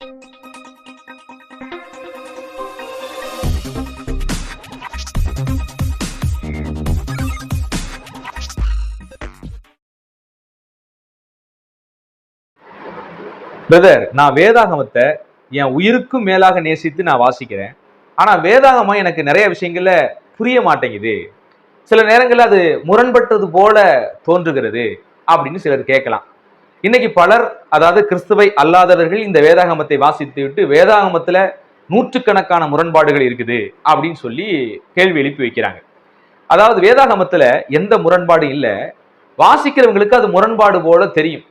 Brother நான் வேதாகமத்தை என் உயிருக்கும் மேலாக நேசித்து நான் வாசிக்கிறேன். ஆனா வேதாகமம் எனக்கு நிறைய விஷயங்கள்ல புரிய மாட்டேங்குது. சில நேரங்களில் அது முரண்பட்டது போல தோன்றுகிறது அப்படின்னு சிலர் கேட்கலாம். இன்னைக்கு பலர் அதாவது கிறிஸ்துவை அல்லாதவர்கள் இந்த வேதாகமத்தை வாசித்து விட்டு வேதாகமத்துல நூற்றுக்கணக்கான முரண்பாடுகள் இருக்குது அப்படின்னு சொல்லி கேள்வி எழுப்பி வைக்கிறாங்க. அதாவது வேதாகமத்துல எந்த முரண்பாடு இல்லை. வாசிக்கிறவங்களுக்கு அது முரண்பாடு போல தெரியும்.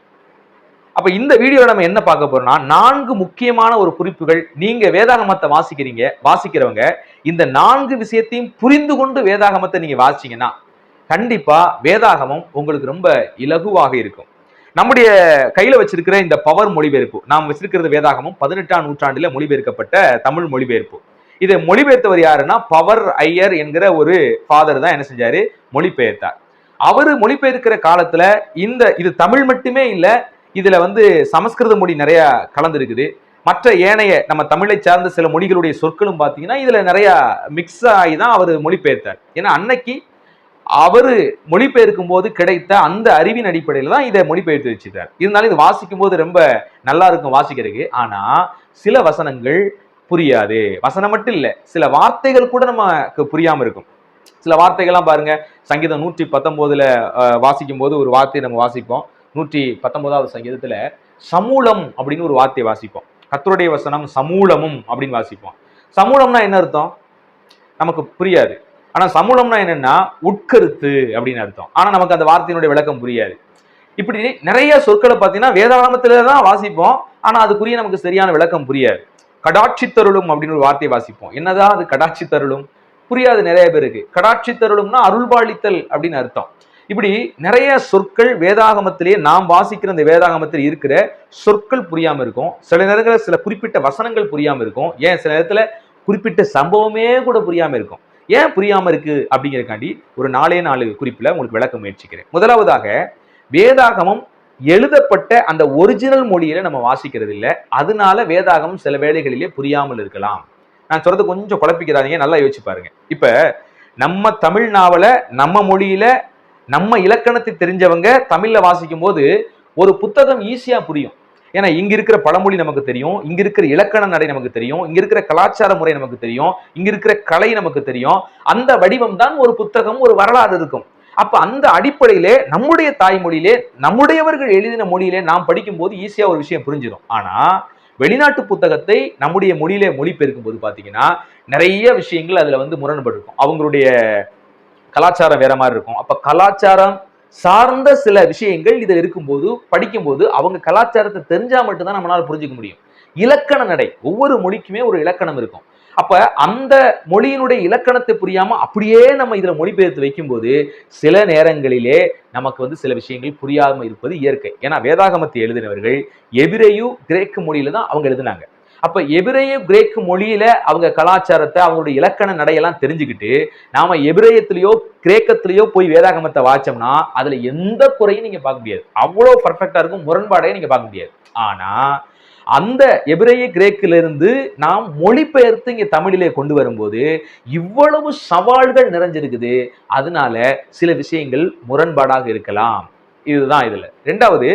அப்ப இந்த வீடியோ நம்ம என்ன பார்க்க போறோம்னா நான்கு முக்கியமான ஒரு குறிப்புகள் நீங்க வேதாகமத்தை வாசிக்கிறீங்க வாசிக்கிறவங்க இந்த நான்கு விஷயத்தையும் புரிந்து கொண்டு வேதாகமத்தை நீங்க வாசிச்சீங்கன்னா கண்டிப்பா வேதாகமம் உங்களுக்கு ரொம்ப இலகுவாக இருக்கும். நம்முடைய கையில வச்சிருக்கிற இந்த பவர் மொழிபெயர்ப்பு நாம் வச்சிருக்கிறது வேதாகமும் பதினெட்டாம் நூற்றாண்டுல மொழிபெயர்க்கப்பட்ட தமிழ் மொழிபெயர்ப்பு. இதை மொழிபெயர்த்தவர் யாருன்னா பவர் ஐயர் என்கிற ஒரு ஃபாதர் தான் என்ன செஞ்சாரு? மொழிபெயர்த்தார். அவர் மொழிபெயர்க்கிற காலத்துல இந்த இது தமிழ் மட்டுமே இல்லை இதுல வந்து சமஸ்கிருத மொழி நிறைய கலந்துருக்குது. மற்ற ஏனைய நம்ம தமிழை சார்ந்த சில மொழிகளுடைய சொற்களும் பார்த்தீங்கன்னா இதுல நிறைய மிக்ஸ் ஆகி தான் அவர் மொழிபெயர்த்தார். ஏன்னா அன்னைக்கு அவர் மொழிபெயர்க்கும் போது கிடைத்த அந்த அறிவின் அடிப்படையில் தான் இதை மொழிபெயர்த்து வச்சுட்டார் இருந்தாலும் இது வாசிக்கும் போது ரொம்ப நல்லா இருக்கும் வாசிக்கிறதுக்கு. ஆனா சில வசனங்கள் புரியாது. வசனம் மட்டும் இல்லை சில வார்த்தைகள் கூட நமக்கு புரியாம இருக்கும். சில வார்த்தைகள்லாம் பாருங்க சங்கீதம் நூற்றி பத்தொன்பதுல வாசிக்கும் போது ஒரு வார்த்தையை நம்ம வாசிப்போம். நூற்றி பத்தொன்பதாவது சங்கீதத்துல சமூலம் அப்படின்னு ஒரு வார்த்தையை வாசிப்போம். கத்தருடைய வசனம் சமூலமும் அப்படின்னு வாசிப்போம். சமூலம்னா என்ன அர்த்தம்? நமக்கு புரியாது. ஆனால் சமூலம்னா என்னன்னா உட்கருத்து அப்படின்னு அர்த்தம். ஆனால் நமக்கு அந்த வார்த்தையினுடைய விளக்கம் புரியாது. இப்படி நிறைய சொற்களை பார்த்தீங்கன்னா வேதாகமத்துல தான் வாசிப்போம். ஆனால் அதுக்குரிய நமக்கு சரியான விளக்கம் புரியாது. கடாட்சி தருளும் அப்படின்னு ஒரு வார்த்தையை வாசிப்போம். என்னதான் அது கடாட்சி தருளும் புரியாது நிறைய பேருக்கு. கடாட்சி தருளும்னா அருள்பாளித்தல் அப்படின்னு அர்த்தம். இப்படி நிறைய சொற்கள் வேதாகமத்திலேயே நாம் வாசிக்கிற இந்த வேதாகமத்தில் இருக்கிற சொற்கள் புரியாம இருக்கும். சில நேரங்களில் சில குறிப்பிட்ட வசனங்கள் புரியாம இருக்கும். ஏன்? சில நேரத்துல குறிப்பிட்ட சம்பவமே கூட புரியாம இருக்கும். ஏன் புரியாம இருக்கு அப்படிங்கிறக்காண்டி ஒரு நாலே நாலு குறிப்புல உங்களுக்கு விளக்க முயற்சிக்கிறேன். முதலாவதாக வேதாகமம் எழுதப்பட்ட அந்த ஒரிஜினல் மொழியில நம்ம வாசிக்கிறது இல்லை. அதனால வேதாகமம் சில வேலைகளிலே புரியாமல் இருக்கலாம். நான் சொல்றது கொஞ்சம் குழப்பிக்கிறாதீங்க நல்லா யோசிச்சு பாருங்க. இப்ப நம்ம தமிழ் நாவலை நம்ம மொழியில நம்ம இலக்கணத்தை தெரிஞ்சவங்க தமிழ்ல வாசிக்கும் போது ஒரு புத்தகம் ஈஸியா புரியும். ஏன்னா இங்க இருக்கிற பழமொழி நமக்கு தெரியும் இங்க இருக்கிற இலக்கண நடை நமக்கு தெரியும் இங்க இருக்கிற கலாச்சார முறை நமக்கு தெரியும் இங்க இருக்கிற கலை நமக்கு தெரியும். அந்த வடிவம் தான் ஒரு புத்தகம் ஒரு வரலாறு இருக்கும். அப்ப அந்த அடிப்படையிலே நம்முடைய தாய்மொழியிலே நம்முடையவர்கள் எழுதின மொழியிலே நாம் படிக்கும் போது ஈஸியா ஒரு விஷயம் புரிஞ்சிடும். ஆனா வெளிநாட்டு புத்தகத்தை நம்முடைய மொழியிலே மொழிபெயர்க்கும் போது பாத்தீங்கன்னா நிறைய விஷயங்கள் அதுல வந்து முரண்பட்டிருக்கும். அவங்களுடைய கலாச்சாரம் வேற மாதிரி இருக்கும். அப்ப கலாச்சாரம் சார்ந்த சில விஷயங்கள் இதில் இருக்கும்போது படிக்கும்போது அவங்க கலாச்சாரத்தை தெரிஞ்சா மட்டும்தான் நம்மளால புரிஞ்சுக்க முடியும். இலக்கண நடை. ஒவ்வொரு மொழிக்குமே ஒரு இலக்கணம் இருக்கும். அப்ப அந்த மொழியினுடைய இலக்கணத்தை புரியாம அப்படியே நம்ம இதுல மொழிபெயர்த்து வைக்கும்போது சில நேரங்களிலே நமக்கு வந்து சில விஷயங்கள் புரியாம இருப்பது இயற்கை. ஏன்னா வேதாகமத்தை எழுதினவர்கள் எபிரேயு கிரேக்க மொழியில தான் அவங்க எழுதினாங்க. அப்ப எபிரேய கிரேக்கு மொழியில அவங்க கலாச்சாரத்தை அவங்களுடைய இலக்கண நடையெல்லாம் தெரிஞ்சுக்கிட்டு நாம எபிரேயத்திலேயோ கிரேக்கத்திலேயோ போய் வேதாகமத்தை வாச்சோம்னா அதுல எந்த குறையும் நீங்க பார்க்க முடியாது. அவ்வளோ பர்ஃபெக்டா இருக்கும் முரண்பாடையும் நீங்க பார்க்க முடியாது. ஆனா அந்த எபிரேய கிரேக்கில் இருந்து நாம் மொழிபெயர்த்து இங்கே தமிழிலே கொண்டு வரும்போது இவ்வளவு சவால்கள் நிறைஞ்சிருக்குது. அதனால சில விஷயங்கள் முரண்பாடாக இருக்கலாம். இதுதான் இதில். ரெண்டாவது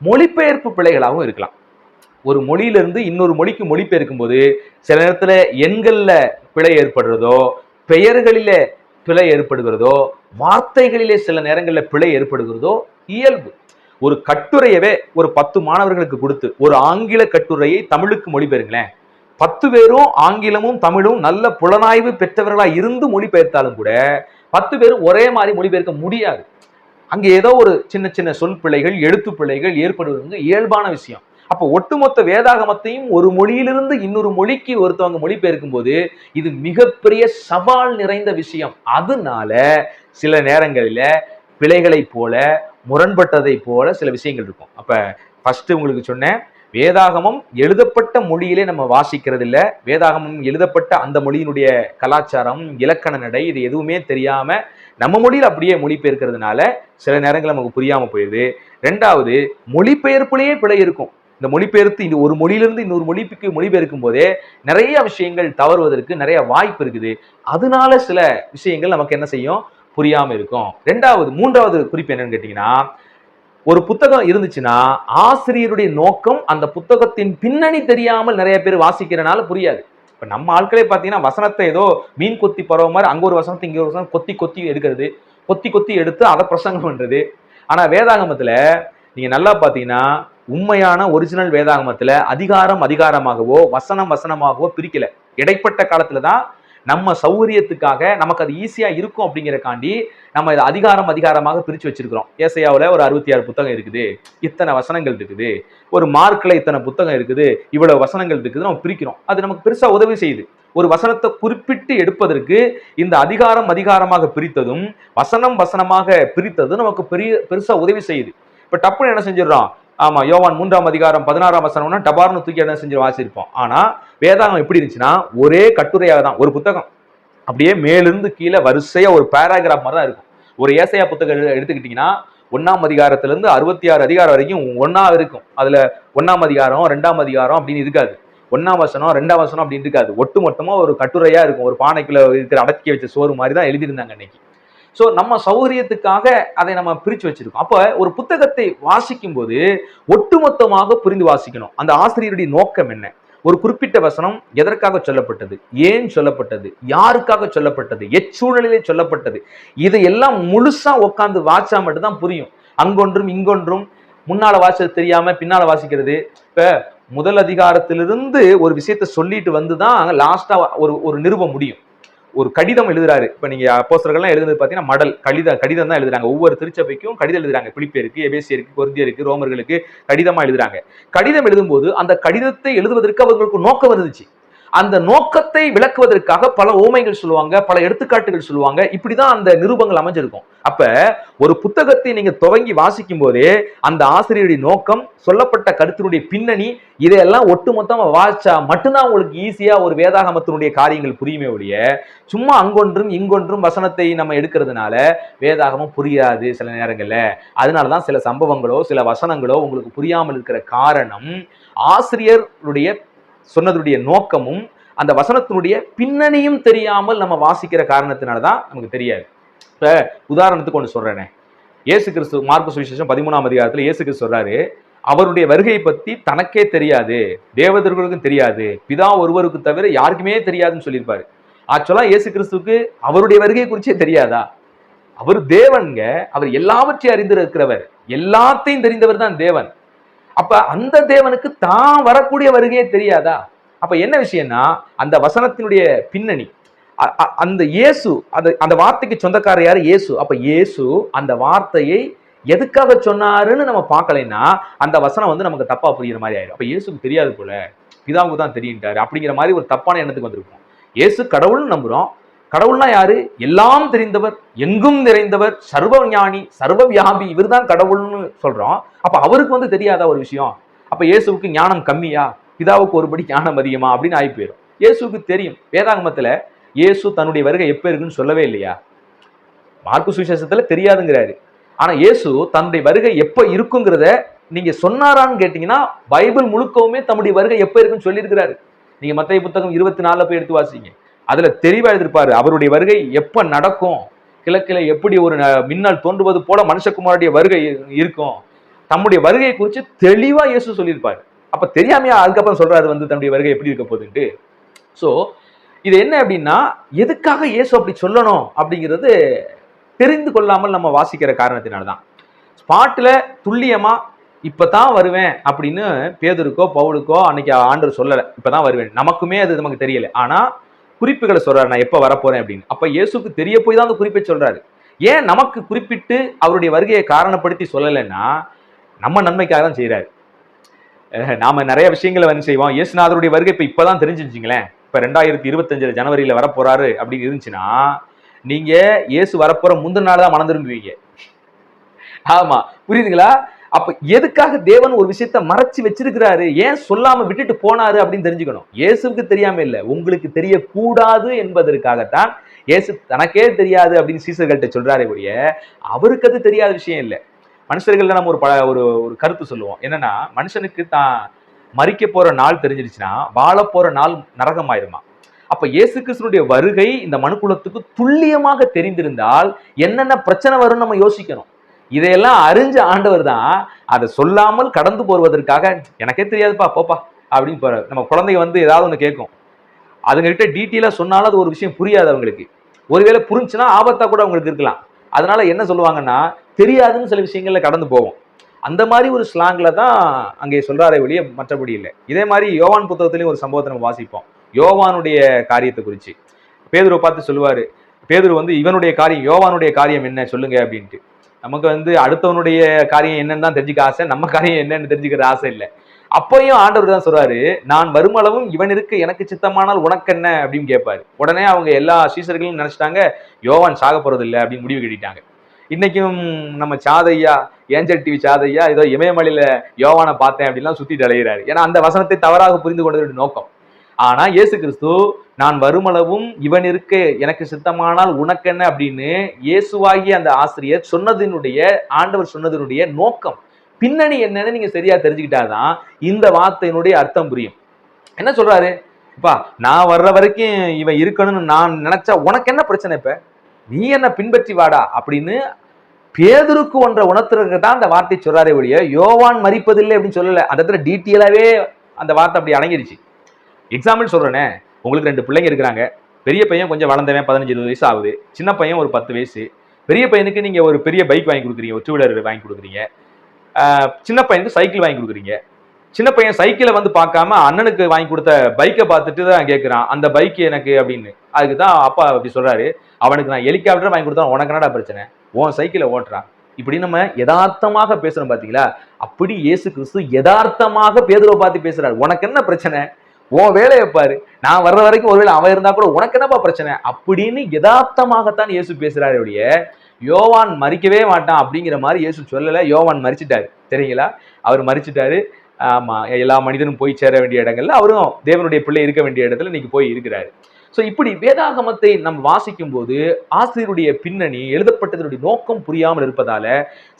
மொழிபெயர்ப்பு பிழைகளாகவும் இருக்கலாம். ஒரு மொழியிலிருந்து இன்னொரு மொழிக்கு மொழிபெயர்க்கும் போது சில நேரத்தில் எண்களில் பிழை ஏற்படுறதோ பெயர்களில பிழை ஏற்படுகிறதோ வார்த்தைகளிலே சில நேரங்களில் பிழை ஏற்படுகிறதோ இயல்பு. ஒரு கட்டுரையவே ஒரு பத்து மாணவர்களுக்கு கொடுத்து ஒரு ஆங்கில கட்டுரையை தமிழுக்கு மொழிபெயருங்களேன். பத்து பேரும் ஆங்கிலமும் தமிழும் நல்ல புலனாய்வு பெற்றவர்களாக இருந்து மொழிபெயர்த்தாலும் கூட பத்து பேரும் ஒரே மாதிரி மொழிபெயர்க்க முடியாது. அங்கே ஏதோ ஒரு சின்ன சின்ன சொல் பிழைகள் எழுத்து பிழைகள் ஏற்படுவது இயல்பான விஷயம். அப்போ ஒட்டுமொத்த வேதாகமத்தையும் ஒரு மொழியிலிருந்து இன்னொரு மொழிக்கு ஒருத்தவங்க மொழிபெயர்க்கும் போது இது மிகப்பெரிய சவால் நிறைந்த விஷயம். அதனால சில நேரங்களில பிழைகளை போல முரண்பட்டதை போல சில விஷயங்கள் இருக்கும். அப்ப ஃபர்ஸ்ட் உங்களுக்கு சொன்னேன் வேதாகமம் எழுதப்பட்ட மொழியிலே நம்ம வாசிக்கிறது இல்ல வேதாகமம் எழுதப்பட்ட அந்த மொழியினுடைய கலாச்சாரம் இலக்கண நடை இது எதுவுமே தெரியாம நம்ம மொழியில் அப்படியே மொழிபெயர்க்கிறதுனால சில நேரங்கள் நமக்கு புரியாம போயிடுது ரெண்டாவது மொழிபெயர்ப்புலேயே பிழை இருக்கும். இந்த மொழிபெயர்த்து இந்த ஒரு மொழியிலிருந்து இன்னொரு மொழிக்கு மொழிபெயர்க்கும் போதே நிறைய விஷயங்கள் தவறுவதற்கு நிறைய வாய்ப்பு இருக்குது. அதனால சில விஷயங்கள் நமக்கு என்ன செய்யும்? புரியாம இருக்கும். ரெண்டாவது மூன்றாவது குறிப்பு என்னன்னு கேட்டீங்கன்னா ஒரு புத்தகம் இருந்துச்சுன்னா ஆசிரியருடைய நோக்கம் அந்த புத்தகத்தின் பின்னணி தெரியாமல் நிறைய பேர் வாசிக்கிறனால புரியாது. இப்ப நம்ம ஆட்களே பார்த்தீங்கன்னா வசனத்தை ஏதோ மீன் கொத்தி பரவ மாதிரி அங்க ஒரு வசனத்தை இங்க ஒரு வசனம் கொத்தி கொத்தி எடுக்கிறது. கொத்தி கொத்தி எடுத்து அதை பிரசங்கம் பண்றது. ஆனா வேதாகமத்துல நீங்க நல்லா பாத்தீங்கன்னா உண்மையான ஒரிஜினல் வேதாகமத்தில் அதிகாரம் அதிகாரமாகவோ வசனம் வசனமாகவோ பிரிக்கல. இடைப்பட்ட காலத்துல தான் நம்ம சௌகரியத்துக்காக நமக்கு அது ஈஸியா இருக்கும் அப்படிங்கறக்காண்டி நம்ம இதை அதிகாரம் அதிகாரமாக பிரிச்சு வச்சிருக்கிறோம். ஏசையாவில் ஒரு அறுபத்தி ஆறு புத்தகம் இருக்குது. இத்தனை வசனங்கள் இருக்குது. ஒரு மார்க்கில் இத்தனை புத்தகம் இருக்குது. இவ்வளவு வசனங்கள் இருக்குது. நம்ம பிரிக்கிறோம். அது நமக்கு பெருசா உதவி செய்யுது. ஒரு வசனத்தை குறிப்பிட்டு எடுப்பதற்கு இந்த அதிகாரம் அதிகாரமாக பிரித்ததும் வசனம் வசனமாக பிரித்ததும் நமக்கு பெரிய பெருசா உதவி செய்யுது. இப்ப டப்புன்னு என்ன செஞ்சிடறோம்? ஆமா யோவான் மூன்றாம் அதிகாரம் பதினாறாம் வசனம்னா டபார்னு தூக்கி என்ன செஞ்சு வாசிருப்போம் ஆனா வேதாகம் எப்படி இருந்துச்சுன்னா ஒரே கட்டுரையாக தான் ஒரு புத்தகம். அப்படியே மேலிருந்து கீழே வரிசையா ஒரு பேராகிராஃப் மாதிரி தான் இருக்கும். ஒரு ஏசையா புத்தகம் எடுத்துக்கிட்டிங்கன்னா எடுத்துக்கிட்டீங்கன்னா ஒன்னாம் அதிகாரத்துல இருந்து அறுபத்தி ஆறு அதிகாரம் வரைக்கும் ஒண்ணா இருக்கும். அதுல ஒன்னாம் அதிகாரம் ரெண்டாம் அதிகாரம் அப்படின்னு இருக்காது. ஒன்னாம் வசனம் ரெண்டாம் வசனம் அப்படின்னு இருக்காது. ஒட்டு மொத்தமா ஒரு கட்டுரையா இருக்கும். ஒரு பானைக்குள்ள இருக்கிற அடக்கி வச்ச சோறு மாதிரி தான் எழுதியிருந்தாங்க அன்னைக்கு. ஸோ நம்ம சௌகரியத்துக்காக அதை நம்ம பிரித்து வச்சிருக்கோம். அப்போ ஒரு புத்தகத்தை வாசிக்கும் போது ஒட்டுமொத்தமாக புரிந்து வாசிக்கணும். அந்த ஆசிரியருடைய நோக்கம் என்ன? ஒரு குறிப்பிட்ட வசனம் எதற்காக சொல்லப்பட்டது? ஏன் சொல்லப்பட்டது? யாருக்காக சொல்லப்பட்டது? எச்சூழலிலே சொல்லப்பட்டது? இதையெல்லாம் முழுசா உட்காந்து வாச்சா மட்டும்தான் புரியும். அங்கொன்றும் இங்கொன்றும் முன்னால வாசிச்சது தெரியாம பின்னால வாசிக்கிறது. இப்ப முதல் அதிகாரத்திலிருந்து ஒரு விஷயத்த சொல்லிட்டு வந்து தான் லாஸ்டா ஒரு ஒரு நிறுவ முடியும். ஒரு கடிதம் எழுதுறாரு. இப்ப நீங்க அப்போஸ்தலர்கள்லாம் எழுதுனது பாத்தீங்கன்னா மடல் கடிதம் கடிதம் தான் எழுதுறாங்க. ஒவ்வொரு திருச்சபைக்கும் கடிதம் எழுதுறாங்க. பிலிப்பியருக்கு எபேசியருக்கு கொர்தியருக்கு ரோமர்களுக்கு கடிதமா எழுதுறாங்க. கடிதம் எழுதும்போது அந்த கடிதத்தை எழுதுவதற்கு அவர்களுக்கு நோக்கம் இருந்துச்சு. அந்த நோக்கத்தை விளக்குவதற்காக பல ஓமைகள் சொல்லுவாங்க பல எடுத்துக்காட்டுகள் சொல்லுவாங்க. இப்படிதான் அந்த நிருபங்கள் அமைஞ்சிருக்கும். அப்ப ஒரு புத்தகத்தை நீங்க துவங்கி வாசிக்கும் போதே அந்த ஆசிரியருடைய நோக்கம் சொல்லப்பட்ட கருத்தினுடைய பின்னணி இதையெல்லாம் ஒட்டுமொத்தமா வாசிச்சா மட்டும்தான் உங்களுக்கு ஈஸியா ஒரு வேதாகமத்தினுடைய காரியங்கள் புரியுமே ஒழிய சும்மா அங்கொன்றும் இங்கொன்றும் வசனத்தை நம்ம எடுக்கிறதுனால வேதாகமம் புரியாது சில நேரங்கள்ல. அதனாலதான் சில சம்பவங்களோ சில வசனங்களோ உங்களுக்கு புரியாமல் இருக்கிற காரணம் ஆசிரியருடைய சொன்னதுடைய நோக்கமும் அந்த வசனத்தினுடைய பின்னணியும் தெரியாமல் நம்ம வாசிக்கிற காரணத்தினால தான் நமக்கு தெரியாது. இப்ப உதாரணத்துக்கு ஒன்று சொல்றேனே. இயேசு கிறிஸ்து மார்க்கு சுவிசேஷம் பதிமூணாம் அதிகாரத்தில் இயேசு கிறிஸ்து சொல்கிறாரு அவருடைய வருகையை பற்றி தனக்கே தெரியாது தேவதர்களுக்கும் தெரியாது பிதா ஒருவருக்கு தவிர யாருக்குமே தெரியாதுன்னு சொல்லியிருப்பாரு. ஆக்சுவலாக இயேசு கிறிஸ்துக்கு அவருடைய வருகை குறிச்சே தெரியாதா? அவர் தேவன்ங்க அவர் எல்லாவற்றையும் அறிந்திருக்கிறவர். எல்லாத்தையும் தெரிந்தவர் தான் தேவன். அப்ப அந்த தேவனுக்கு தான் வரக்கூடிய வருகையே தெரியாதா? அப்ப என்ன விஷயம்னா அந்த வசனத்தினுடைய பின்னணி. அ- அ- அந்த இயேசு அந்த அந்த வார்த்தைக்கு சொந்தக்காரர் யாரு? இயேசு. அப்ப இயேசு அந்த வார்த்தையை எதுக்காக சொன்னாருன்னு நம்ம பார்க்கலைன்னா அந்த வசனம் வந்து நமக்கு தப்பா புரியுற மாதிரி ஆயிடும். அப்ப இயேசுக்கு தெரியாது போல. பிதாவுக்கு தான் தெரியுன்ட்டாரு அப்படிங்கிற மாதிரி ஒரு தப்பான எண்ணத்துக்கு வந்திருக்கும் இயேசு கடவுள்னு நம்புறோம். கடவுள்னா யாரு? எல்லாம் தெரிந்தவர் எங்கும் நிறைந்தவர் சர்வ ஞானி சர்வ வியாபி இவர்தான் கடவுள்னு சொல்றோம். அப்ப அவருக்கு வந்து தெரியாதா ஒரு விஷயம். அப்ப இயேசுவுக்கு ஞானம் கம்மியா? பிதாவுக்கு ஒருபடி ஞானம் அதிகமா? அப்படின்னு ஆகி போயிடும் இயேசுவுக்கு தெரியும். வேதாகமத்துல இயேசு தன்னுடைய வருகை எப்ப இருக்குன்னு சொல்லவே இல்லையா? மார்க்கு சுவிசேஷத்துல தெரியாதுங்கிறாரு. ஆனா இயேசு தன்னுடைய வருகை எப்ப இருக்குங்கிறத நீங்க சொன்னாரான்னு கேட்டீங்கன்னா பைபிள் முழுக்கவுமே தம்முடைய வருகை எப்ப இருக்குன்னு சொல்லியிருக்கிறாரு. நீங்க மத்திய புத்தகம் இருபத்தி நாலுல போய் எடுத்து வாசிங்க. அதில் தெளிவாக எழுதிருப்பார் அவருடைய வருகை எப்போ நடக்கும்? கிழக்கில் எப்படி ஒரு மின்னால் மின்னல் தோன்றுவது போல மனுஷகுமாருடைய வருகை இருக்கும். தம்முடைய வருகையை குறித்து தெளிவாக இயேசு சொல்லியிருப்பார். அப்போ தெரியாமையா அதுக்கப்புறம் சொல்றாரு வந்து தன்னுடைய வருகை எப்படி இருக்க போகுதுன்ட்டு? ஸோ இது என்ன அப்படின்னா எதுக்காக இயேசு அப்படி சொல்லணும் அப்படிங்கிறது தெரிந்து கொள்ளாமல் நம்ம வாசிக்கிற காரணத்தினால்தான். துல்லியமாக இப்போ தான் வருவேன் அப்படின்னு பேதருக்கோ பவுலுக்கோ அன்னைக்கு ஆண்டர் சொல்லலை. இப்போ தான் வருவேன். நமக்குமே அது நமக்கு தெரியல. ஆனால் குறிப்புகளை சொல்றாரு நான் எப்போ வரப்போறேன்? அப்படின்னு. அப்ப இயேசுக்கு தெரிய போய் தான் அந்த குறிப்பை சொல்றாரு. ஏன் நமக்கு குறிப்பிட்டு அவருடைய வருகையை காரணப்படுத்தி சொல்லலைன்னா நம்ம நன்மைக்காக தான் செய்யறாரு நாம நிறைய விஷயங்களை வந்து செய்வோம். இயேசுநாதருடைய வருகை இப்ப இப்பதான் தெரிஞ்சிருச்சிங்களேன். இப்ப ரெண்டாயிரத்தி இருபத்தஞ்சு ஜனவரியில வரப்போறாரு அப்படின்னு இருந்துச்சுன்னா நீங்க இயேசு வரப்போற முந்தின நாள் தான் மனம் திரும்புவீங்க ஆமா. புரியுதுங்களா? அப்ப எதுக்காக தேவன் ஒரு விஷயத்த மறைச்சு வச்சிருக்கிறாரு? ஏன் சொல்லாம விட்டுட்டு போனாரு அப்படின்னு தெரிஞ்சுக்கணும். இயேசுவுக்கு தெரியாம இல்ல. உங்களுக்கு தெரியக்கூடாது என்பதற்காகத்தான் இயேசு தனக்கே தெரியாது அப்படின்னு சீசர்கள்ட்ட சொல்றாரே ஒழிய அவருக்கு அது தெரியாத விஷயம் இல்லை. மனுஷர்கள்ல நம்ம ஒரு ப ஒரு ஒரு கருத்து சொல்லுவோம். என்னன்னா மனுஷனுக்கு தான் மறிக்க போற நாள் தெரிஞ்சிருச்சுன்னா வாழ போற நாள் நரகமாயிருமா? அப்ப இயேசு கிருஷ்ணனுடைய வருகை இந்த மனுக்குலத்துக்கு துல்லியமாக தெரிந்திருந்தால் என்னென்ன பிரச்சனை வரும்னு நம்ம யோசிக்கணும். இதையெல்லாம் அறிஞ்ச ஆண்டவர் தான் அதை சொல்லாமல் கடந்து போவதற்காக எனக்கே தெரியாதுப்பா போப்பா அப்படின்னு போற நம்ம குழந்தைங்க வந்து ஏதாவது ஒன்று கேட்கும். அதுங்ககிட்ட டீட்டெயிலாக சொன்னாலும் அது ஒரு விஷயம் புரியாது அவங்களுக்கு. ஒருவேளை புரிஞ்சுன்னா ஆபத்தாக கூட அவங்களுக்கு இருக்கலாம். அதனால என்ன சொல்லுவாங்கன்னா தெரியாதுன்னு சில விஷயங்களில் கடந்து போவோம். அந்த மாதிரி ஒரு ஸ்லாங்கில் தான் அங்கே சொல்கிறாரே வெளியே மற்றபடி இல்லை. இதே மாதிரி யோவான் புத்தகத்துலேயும் ஒரு சம்பவத்தை நம்ம வாசிப்போம். யோவானுடைய காரியத்தை குறித்து பேதுருவை பார்த்து சொல்லுவார் பேதுரு வந்து இவனுடைய காரியம் யோவானுடைய காரியம் என்ன? சொல்லுங்க அப்படின்ட்டு. நமக்கு வந்து அடுத்தவனுடைய காரியம் என்னன்னு தான் தெரிஞ்சுக்க ஆசை நம்ம காரியம் என்னன்னு தெரிஞ்சுக்கிற ஆசை இல்லை. அப்பையும் ஆண்டவர் தான் சொல்றாரு நான் வருமளவும் இவன் இருக்கு எனக்கு சித்தமானால் உனக்கு என்ன? அப்படின்னு கேட்பாரு உடனே அவங்க எல்லா சீசர்களும் நினைச்சிட்டாங்க யோவான் சாக போறது இல்லை அப்படின்னு முடிவு கட்டிட்டாங்க. இன்னைக்கும் நம்ம சாதையா ஏஞ்சல் டிவி சாதையா ஏதோ இமயமலையில யோவானை பார்த்தேன் அப்படின்லாம் சுத்திட்டு அலைகிறாரு ஏன்னா அந்த வசனத்தை தவறாக புரிந்து கொண்டது நோக்கம். ஆனா இயேசு கிறிஸ்து நான் வருமளவும் இவன் இருக்க எனக்கு சித்தமானால் உனக்கென்ன? அப்படின்னு இயேசுவாகிய அந்த ஆசிரியர் சொன்னதினுடைய ஆண்டவர் சொன்னதினுடைய நோக்கம். பின்னணி என்னன்னு நீங்க சரியா தெரிஞ்சுக்கிட்டாதான் இந்த வார்த்தையினுடைய அர்த்தம் புரியும். என்ன சொல்றாரு? இப்பா நான் வர்ற வரைக்கும் இவன் இருக்கணும்னு நான் நினைச்சா உனக்கு என்ன பிரச்சனை இப்ப? நீ என்ன பின்பற்றி வாடா? அப்படின்னு பேதுருக்கு ஒன்ற உணர்த்துறதுக்கு தான் அந்த வார்த்தை சொல்றாரே ஒழிய யோவான் மறிப்பதில்லை அப்படின்னு சொல்லலை. அந்த இடத்துல டீட்டெயிலாகவே அந்த வார்த்தை அப்படி அடங்கிருச்சு. எக்ஸாம்பிள் சொல்றேனே. உங்களுக்கு ரெண்டு பிள்ளைங்க இருக்கிறாங்க. பெரிய பையன் கொஞ்சம் வளர்ந்தவன் பதினஞ்சு இருபது வயசு ஆகுது. சின்ன பையன் ஒரு பத்து வயசு. பெரிய பையனுக்கு நீங்கள் ஒரு பெரிய பைக் வாங்கி கொடுக்குறீங்க. ஒரு டூ வீலர் வாங்கி கொடுக்குறீங்க. சின்ன பையனுக்கு சைக்கிள் வாங்கி கொடுக்குறீங்க. சின்ன பையன் சைக்கிளை வந்து பார்க்காம அண்ணனுக்கு வாங்கி கொடுத்த பைக்கை பார்த்துட்டு தான் கேட்குறான் அந்த பைக் எனக்கு அப்படின்னு. அதுக்கு தான் அப்பா அப்படி சொல்கிறாரு அவனுக்கு நான் ஹெலிகாப்டர் வாங்கி கொடுத்தா உனக்கு என்னடா பிரச்சனை? உன் சைக்கிளை ஓட்டுறான். இப்படி நம்ம யதார்த்தமாக பேசுறோம் பாத்தீங்களா? அப்படி இயேசு கிறிஸ்து யதார்த்தமாக பேதுரை பார்த்து பேசுறாரு. உனக்கு என்ன பிரச்சனை? உன் வேலையை பாரு. நான் வர்ற வரைக்கும் ஒருவேளை அவன் இருந்தா கூட உனக்கு என்னப்பா பிரச்சனை? அப்படின்னு யதார்த்தமாகத்தான் இயேசு பேசுறாரு ஒழிய யோவான் மறிக்கவே மாட்டான் அப்படிங்கிற மாதிரி இயேசு சொல்லலை. யோவான் மறிச்சிட்டாரு. தெரியுங்களா? அவர் மறிச்சிட்டாரு. ஆமா எல்லா மனிதனும் போய் சேர வேண்டிய இடங்கள்ல அவரும் தேவனுடைய பிள்ளை இருக்க வேண்டிய இடத்துல இன்னைக்கு போய் இருக்கிறாரு. ஸோ இப்படி வேதாகமத்தை நம் வாசிக்கும் போது ஆசிரியருடைய பின்னணி எழுதப்பட்டதனுடைய நோக்கம் புரியாமல் இருப்பதால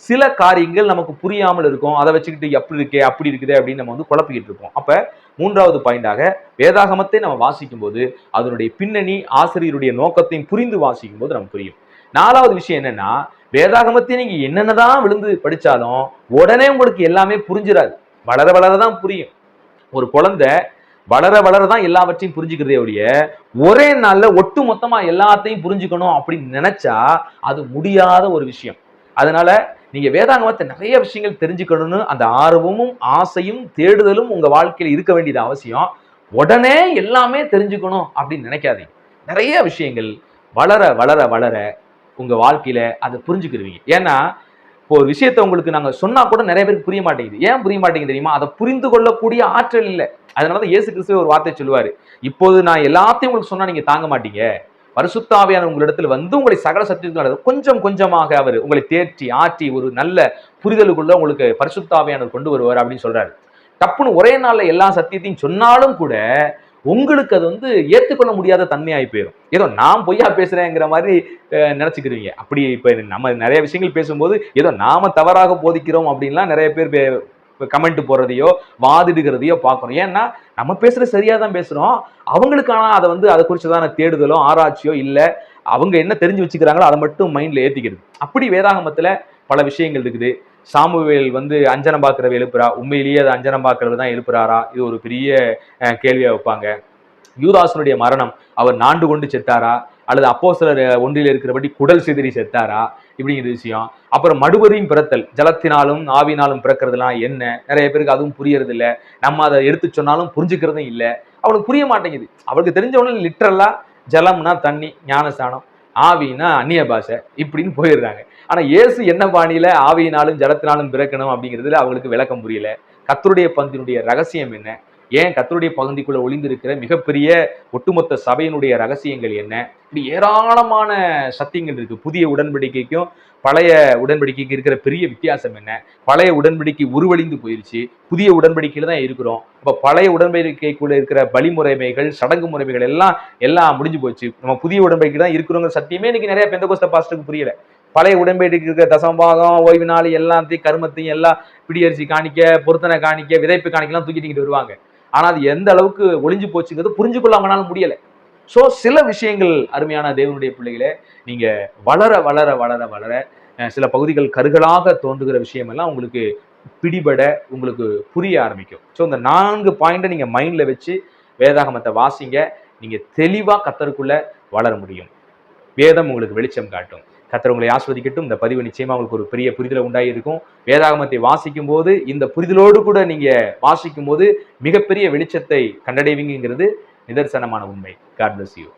சில காரியங்கள் நமக்கு புரியாமல் இருக்கும். அதை வச்சுக்கிட்டு எப்படி இருக்கே அப்படி இருக்குது அப்படின்னு நம்ம வந்து குழப்பிக்கிட்டு இருக்கோம் அப்போ மூன்றாவது பாயிண்டாக வேதாகமத்தை நம்ம வாசிக்கும் போது அதனுடைய பின்னணி ஆசிரியருடைய நோக்கத்தையும் புரிந்து வாசிக்கும் போது நமக்கு புரியும். நாலாவது விஷயம் என்னன்னா வேதாகமத்தை நீங்க என்னென்னதான் விழுந்து படிச்சாலும் உடனே உங்களுக்கு எல்லாமே புரிஞ்சிடாது வளர வளர தான் புரியும். ஒரு குழந்தை வளர வளர தான் எல்லாவற்றையும் புரிஞ்சுக்கிறதே ஒழிய ஒரே நாளில் ஒட்டு மொத்தமா எல்லாத்தையும் புரிஞ்சுக்கணும் அப்படின்னு நினைச்சா அது முடியாத ஒரு விஷயம். அதனால நீங்க வேதாங்கமத்தை நிறைய விஷயங்கள் தெரிஞ்சுக்கணும்னு அந்த ஆர்வமும் ஆசையும் தேடுதலும் உங்க வாழ்க்கையில் இருக்க வேண்டியது அவசியம். உடனே எல்லாமே தெரிஞ்சுக்கணும் அப்படின்னு நினைக்காதீங்க. நிறைய விஷயங்கள் வளர வளர வளர உங்க வாழ்க்கையில அதை புரிஞ்சுக்கிடுவீங்க ஏன்னா இப்போ ஒரு விஷயத்தை உங்களுக்கு நாங்கள் சொன்னா கூட நிறைய பேருக்கு புரிய மாட்டேங்குது. ஏன் புரிய மாட்டேங்குது தெரியுமா? அதை புரிந்து கொள்ளக்கூடிய ஆற்றல் இல்லை. அதனாலதான் இயேசு கிறிஸ்துவ ஒரு வார்த்தை சொல்லுவாரு. இப்போது நான் எல்லாத்தையும் உங்களுக்கு சொன்னா நீங்க தாங்க மாட்டீங்க. பரிசுத்தாவியான உங்களிடத்தில் வந்து உங்களை சகல சத்தியத்தில் கொஞ்சம் கொஞ்சமாக அவர் உங்களை தேற்றி ஆற்றி ஒரு நல்ல புரிதலுக்குள்ள உங்களுக்கு பரிசுத்தாவியானவர் கொண்டு வருவார் அப்படின்னு சொல்றாரு. டப்புன்னு ஒரே நாள்ல எல்லா சத்தியத்தையும் சொன்னாலும் கூட உங்களுக்கு அது வந்து ஏற்றுக்கொள்ள முடியாத தன்மையாகி போயிடும் ஏதோ நான் பொய்யா பேசுறேங்கிற மாதிரி அஹ், நினைச்சுக்கிறீங்க அப்படி இப்போ நம்ம நிறைய விஷயங்கள் பேசும்போது ஏதோ நாம தவறாக போதிக்கிறோம் அப்படின்லாம் நிறைய பேர் கமெண்ட் போடுறதையோ வாதிடுகிறதையோ பார்க்குறோம் ஏன்னா நம்ம பேசுகிற சரியாக தான் பேசுகிறோம் அவங்களுக்கான அதை வந்து அதை குறிச்சதான தேடுதலோ ஆராய்ச்சியோ இல்லை. அவங்க என்ன தெரிஞ்சு வச்சுக்கிறாங்களோ அதை மட்டும் மைண்டில் ஏற்றிக்கிறது அப்படி வேதாகமத்தில் பல விஷயங்கள் இருக்குது. சாமுவேல் வந்து அஞ்சனம் பார்க்கறவ எழுப்புறா? உண்மையிலேயே அது அஞ்சனம் பார்க்கறது தான் எழுப்புறாரா? இது ஒரு பெரிய கேள்வியாக வைப்பாங்க. யூதாசனுடைய மரணம் அவர் நாண்டு கொண்டு செத்தாரா? அல்லது அப்போ சிலர் ஒன்றில் இருக்கிறபடி குடல் சிதறி செத்தாரா? இப்படிங்கிற விஷயம். அப்புறம் மறுபடியும் பிறத்தல் ஜலத்தினாலும் ஆவினாலும் பிறக்கிறதுலாம் என்ன? நிறைய பேருக்கு அதுவும் புரியறது இல்லை நம்ம அதை எடுத்து சொன்னாலும் புரிஞ்சுக்கிறதும் இல்லை. அவளுக்கு புரிய மாட்டேங்குது. அவளுக்கு தெரிஞ்சவனும் லிட்டரலா ஜலம்னா தண்ணி ஞானஸ்தானம். ஆவினா அந்நிய பாஷை இப்படின்னு போயிடுறாங்க. ஆனா இயேசு என்ன பாணியில ஆவியினாலும் ஜலத்தினாலும் பிறக்கணும் அப்படிங்கிறதுல அவங்களுக்கு விளக்கம் புரியல. கத்தருடைய பந்தினுடைய ரகசியம் என்ன? ஏன் கத்தருடைய பகுதிக்குள்ள ஒளிந்திருக்கிற மிகப்பெரிய ஒட்டுமொத்த சபையினுடைய ரகசியங்கள் என்ன? இப்படி ஏராளமான சத்தியங்கள் இருக்கு. புதிய உடன்படிக்கைக்கும் பழைய உடன்படிக்கைக்கு இருக்கிற பெரிய வித்தியாசம் என்ன? பழைய உடன்படிக்கை உருவழிந்து போயிருச்சு. புதிய உடன்படிக்கையில் தான் இருக்கிறோம். இப்போ பழைய உடன்படிக்கைக்குள்ள இருக்கிற வழிமுறைமைகள் சடங்கு முறைமைகள் எல்லாம் எல்லாம் முடிஞ்சு போச்சு. நம்ம புதிய உடன்படிக்கை தான் இருக்கிறோங்கிற சத்தியமே இன்னைக்கு நிறைய பெந்த கோஸ்த பாஸ்டருக்கு புரியல. பழைய உடன்படிக்கை இருக்கிற தசம்பாகம் ஓய்வு நாள் எல்லாத்தையும் கருமத்தையும் எல்லாம் பிடியரிசி காணிக்க பொருத்தனை காணிக்க விதைப்பு காணிக்கலாம் தூக்கிட்டு வருவாங்க. ஆனால் அது எந்த அளவுக்கு ஒளிஞ்சு போச்சுங்கிறது புரிஞ்சு கொள்ளாமனாலும் முடியலை. ஸோ சில விஷயங்கள் அருமையான தேவனுடைய பிள்ளைகளே நீங்கள் வளர வளர வளர வளர சில பகுதிகள் கருகலாக தோன்றுகிற விஷயமெல்லாம் உங்களுக்கு பிடிபட உங்களுக்கு புரிய ஆரம்பிக்கும். ஸோ இந்த நான்கு பாயிண்ட்டை நீங்கள் மைண்டில் வச்சு வேதாகமத்தை வாசிங்க. நீங்கள் தெளிவாக கத்தருக்குள்ளே வளர முடியும். வேதம் உங்களுக்கு வெளிச்சம் காட்டும். கத்தர் உங்களை ஆஸ்வதிக்கட்டும். இந்த பதிவு நிச்சயமாக உங்களுக்கு ஒரு பெரிய புரிதலை உண்டாகி இருக்கும் வேதாகமத்தை வாசிக்கும் போது இந்த புரிதலோடு கூட நீங்கள் வாசிக்கும் போது மிகப்பெரிய வெளிச்சத்தை கண்டடைவீங்கிறது நிதர்சனமான உண்மை. God bless you